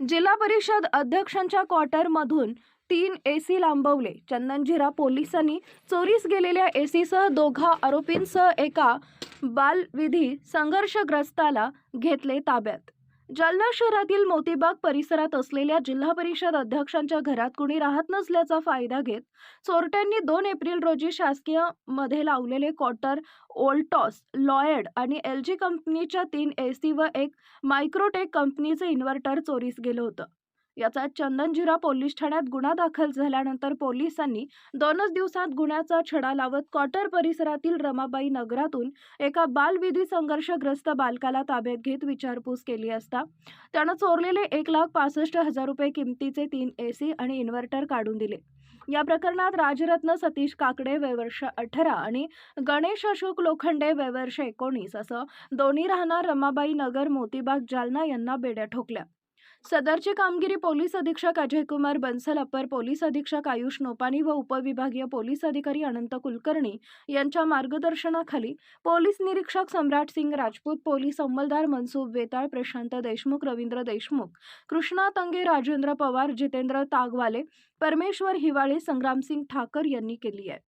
जिल्हा परिषद अध्यक्षांच्या क्वार्टरमधून तीन एसी लांबवले. चंदनझिरा पोलिसांनी चोरीस गेलेल्या एसीसह दोघा आरोपींसह एका बालविधी संघर्षग्रस्ताला घेतले ताब्यात. जालना शहरातील मोतीबाग परिसरात असलेल्या जिल्हा परिषद अध्यक्षांच्या घरात कुणी राहत नसल्याचा फायदा घेत चोरट्यांनी दोन एप्रिल रोजी शासकीयमध्ये लावलेले क्वार्टर ओल्टॉस लॉयड आणि एल जी कंपनीच्या तीन एसी व एक मायक्रोटेक कंपनीचे इन्व्हर्टर चोरीस गेलं होतं. याचा चंदनजिरा पोलीस ठाण्यात गुन्हा दाखल झाल्यानंतर पोलिसांनी दोनच दिवसात गुन्ह्याचा छडा लावत क्वार्टर परिसरातील रमाबाई नगरातून एका बालविधी संघर्षग्रस्त बालकाला ताब्यात घेत विचारपूस केली असता त्यानं चोरलेले एक लाख पासष्ट हजार रुपये किमतीचे तीन एसी आणि इन्व्हर्टर काढून दिले. या प्रकरणात राजरत्न सतीश काकडे वयवर्ष अठरा आणि गणेश अशोक लोखंडे वयवर्ष एकोणीस असं दोन्ही राहणार रमाबाई नगर मोतीबाग जालना यांना बेड्या ठोकल्या. सदरची कामगिरी पोलीस अधीक्षक अजय कुमार बन्सल अप्पर पोलीस अधीक्षक आयुष नोपानी व उपविभागीय पोलीस अधिकारी अनंत कुलकर्णी यांच्या मार्गदर्शनाखाली पोलीस निरीक्षक सम्राट सिंग राजपूत पोलीस अंमलदार मनसुख वेताळ प्रशांत देशमुख रवींद्र देशमुख कृष्णा तंगे राजेंद्र पवार जितेंद्र तागवाले परमेश्वर हिवाळे संग्रामसिंग ठाकर यांनी केली आहे.